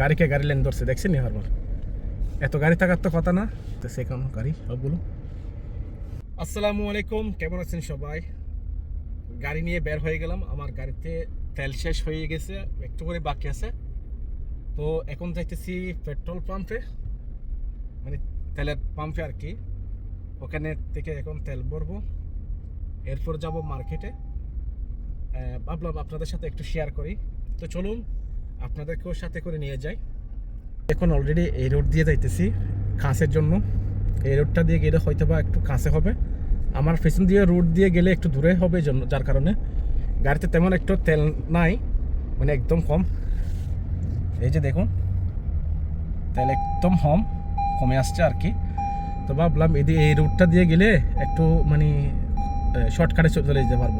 গাড়িকে গাড়ি লেন ধরছে, দেখছেন হারবার এত গাড়ি থাকার তো কথা না। তো সেখানে গাড়ি, সবগুলো। আসসালামু আলাইকুম, কেমন আছেন সবাই? গাড়ি নিয়ে বের হয়ে গেলাম। আমার গাড়িতে তেল শেষ হয়ে গেছে, একটু করে বাকি আছে। তো এখন যাইতেছি পেট্রোল পাম্পে। মানে তেলের পাম্পে আর কি। ওখানে থেকে এখন তেল ভরবো। এরপর যাব মার্কেটে। ভাবলাম আপনাদের সাথে একটু শেয়ার করি। তো চলুন আপনাদেরকেও সাথে করে নিয়ে যাই। এখন অলরেডি এই রোড দিয়ে যাইতেছি, কাঁচের জন্য। এই রোডটা দিয়ে গেলে হয়তো বা একটু কাছে হবে। আমার পেছন দিয়ে রোড দিয়ে গেলে একটু দূরে হবে জন্য, যার কারণে। গাড়িতে তেমন একটু তেল নাই মানে একদম কম। এই যে দেখুন, তেল একদম কম কমে আসছে আর কি। তো ভাবলাম এদি এই রুটটা দিয়ে গেলে একটু মানে শর্টকাটে চলে যেতে পারব।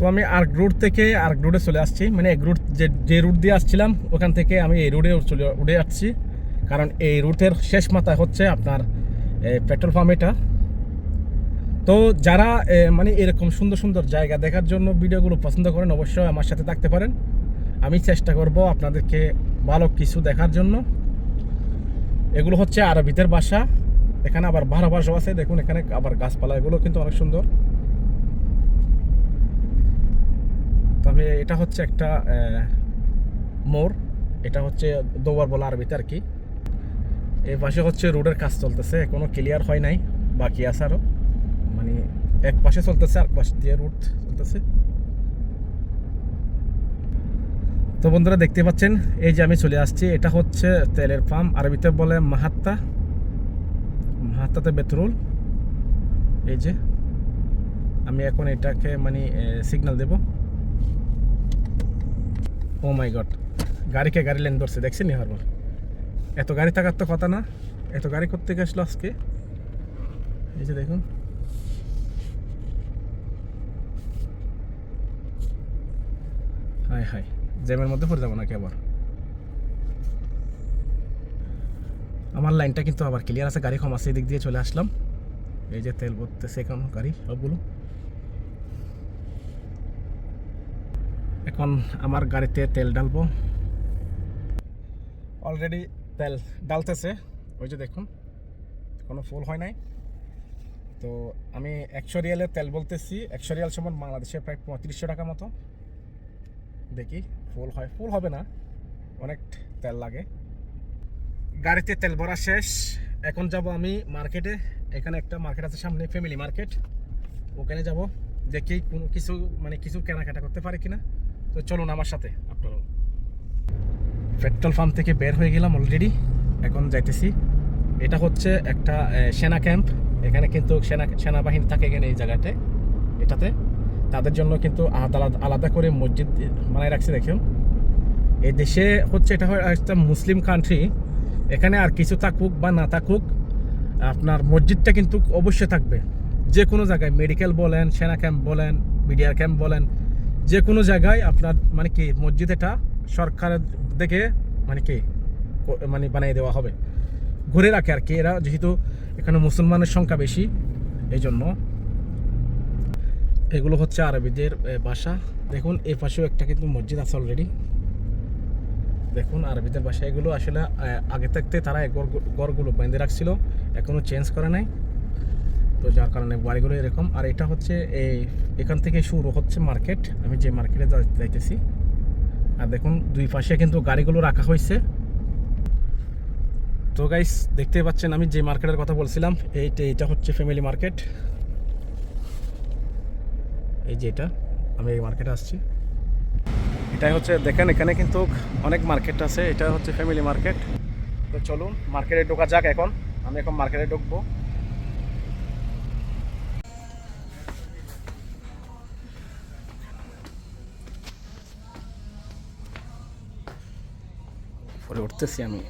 তো আমি আর্ক রুট থেকে আর্ক রুটে চলে আসছি। মানে এক রুট যে যে রুট দিয়ে আসছিলাম, ওখান থেকে আমি এই রুটে চলে, উঠে যাচ্ছি। কারণ এই রুটের শেষ মাথা হচ্ছে আপনার পেট্রোল পাম্প এটা। তো যারা মানে এরকম সুন্দর সুন্দর জায়গা দেখার জন্য ভিডিওগুলো পছন্দ করেন, অবশ্যই আমার সাথে থাকতে পারেন। আমি চেষ্টা করব আপনাদেরকে ভালো কিছু দেখার জন্য। এগুলো হচ্ছে আরবিদের বাসা। এখানে আবার ভাড়া বাসা আছে। দেখুন এখানে আবার গাছপালা এগুলো কিন্তু অনেক সুন্দর। তবে এটা হচ্ছে একটা মোড়। এটা হচ্ছে দোবার বলা আরবিতে আর কি। এই পাশে হচ্ছে রোডের কাজ চলতেছে, এখনও ক্লিয়ার হয় নাই, বাকি আছে আরও মানে এক পাশে চলতেছে, আর পাশ দিয়ে রুট চলতেছে। তো বন্ধুরা, দেখতে পাচ্ছেন, এই যে আমি চলে আসছি, এটা হচ্ছে তেলের পাম্প, আরবিতে বলে মাহাত্তা। মাহাত্তাতে পেট্রোল এই যে, আমি এখন এটাকে মানে সিগন্যাল দেব। ও মাই গড গাড়িকে গাড়ি লেন ধরছে, দেখছেন হারবার এত গাড়ি থাকার তো কথা না। এত গাড়ি করতে গেছিল আজকে? এই যে দেখুন। হাই হাই জ্যামের মধ্যে পড়ে যাব নাকি আবার? আমার লাইনটা কিন্তু আবার ক্লিয়ার আছে, গাড়ি কম আছে, এদিক দিয়ে চলে আসলাম। এই যে তেল ভরতেছে এখন গাড়ি সবগুলো। এখন আমার গাড়িতে তেল ডালবো অলরেডি তেল ডালতেছে ওই যে দেখুন কোনো ফুল হয় নাই। তো আমি একশো রিয়ালের তেল বলতেছি। একশো রিয়াল সমান বাংলাদেশে প্রায় পঁয়ত্রিশশো টাকা মতো। দেখি ফুল হয় ফুল হবে না। অনেক তেল লাগে। গাড়িতে তেল ভরা শেষ। এখন যাব আমি মার্কেটে। এখানে একটা মার্কেট আছে সামনে ফ্যামিলি মার্কেট ওখানে যাব। দেখি কোনো কিছু মানে কিছু কেনাকাটা করতে পারি কিনা। তো চলুন আমার সাথে, আপনারাও। পেট্রোল পাম্প থেকে বের হয়ে গেলাম অলরেডি এখন যাইতেছি। এটা হচ্ছে একটা সেনা ক্যাম্প। এখানে কিন্তু সেনা, সেনাবাহিনী থাকে এখানে এই জায়গাতে, এটাতে। তাদের জন্য কিন্তু আলাদা আলাদা আলাদা করে মসজিদ বানায় রাখছে, দেখুন। এই দেশে হচ্ছে এটা হয় একটা মুসলিম কান্ট্রি এখানে আর কিছু থাকুক বা না থাকুক, আপনার মসজিদটা কিন্তু অবশ্যই থাকবে। যে কোনো জায়গায় মেডিকেল বলেন, সেনা ক্যাম্প বলেন মিডিয়ার ক্যাম্প বলেন যে কোনো জায়গায় আপনার মানে কি, মসজিদ এটা সরকারের থেকে মানে কি মানে বানিয়ে দেওয়া হবে। ঘুরে রাখে আর কি, এরা যেহেতু এখানে মুসলমানের সংখ্যা বেশি এই জন্য এগুলো হচ্ছে আরবিদের বাসা দেখুন এই পাশেও একটা কিন্তু মসজিদ আছে অলরেডি দেখুন, আরবিদের বাসা এগুলো আসলে আগে থাকতে তারা গড়গুলো বেঁধে রাখছিল এখনও চেঞ্জ করে নাই। তো যার কারণে বাড়িগুলো এরকম। আর এটা হচ্ছে এই, এখান থেকে শুরু হচ্ছে মার্কেট। আমি যে মার্কেটে যাইতেছি। আর দেখুন, দুই পাশে কিন্তু গাড়িগুলো রাখা হয়েছে। তো গাইস দেখতে পাচ্ছেন আমি যে মার্কেটের কথা বলছিলাম, এইটা এটা হচ্ছে ফ্যামিলি মার্কেট এই যে এটা, আমি এই মার্কেটে আসছি। এটাই হচ্ছে, দেখেন এখানে কিন্তু অনেক মার্কেট আছে, এটা হচ্ছে ফ্যামিলি মার্কেট তো চলুন, মার্কেটে ঢোকা যাক এখন। আমি এখন মার্কেটে ঢুকবো। পরে উঠতেছি আমি।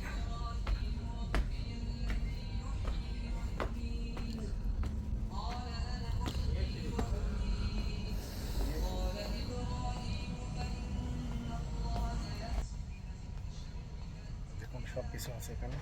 সব কিছু আছে এখানে।